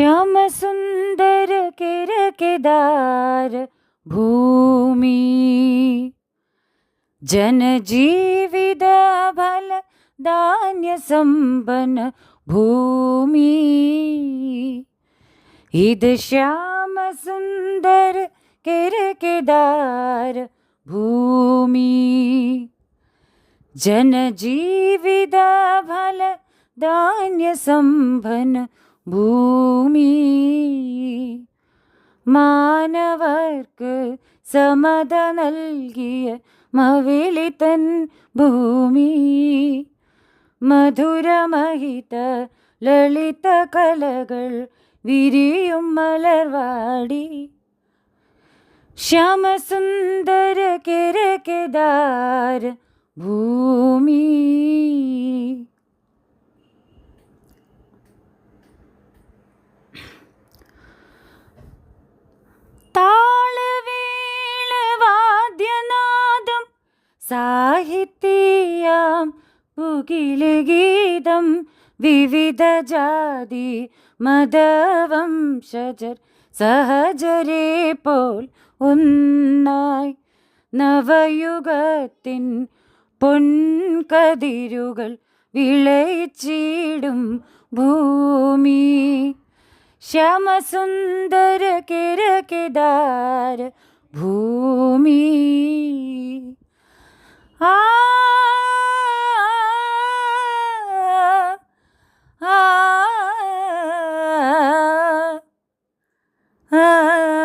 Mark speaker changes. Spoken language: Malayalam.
Speaker 1: શ્યામ સુંદર કિરકદાર ભૂમિ. જનજીવિદ ભલ ધાન્ય સંપન્ન ભૂમિ. ઈદ શ્યામ સુંદર કિરકદાર ભૂમિ. જનજીવિદ ભલ ધાન્ય સંભન ഭൂമി മാനവർക്ക് സമത നൽകിയ മവിളിതൻ ഭൂമി. മധുരമഹിത ലളിത കലകൾ വിരിയും മലർവാടി. ശ്യാമസുന്ദര കിരകിദാർ ഭൂമി. താളവേളവാദ്യനാദം സാഹിത്യം പുകിലുഗീതം വിവിധ ജാതി മതവംശജർ സഹജരെ പോൽ ഒന്നായി. നവയുഗത്തിൻ പൊൻകതിരുകൾ വിളയിച്ചിടും ഭൂമി. ശ്യാമസുന്ദര കിരകിദാര ভূমি আ আ আ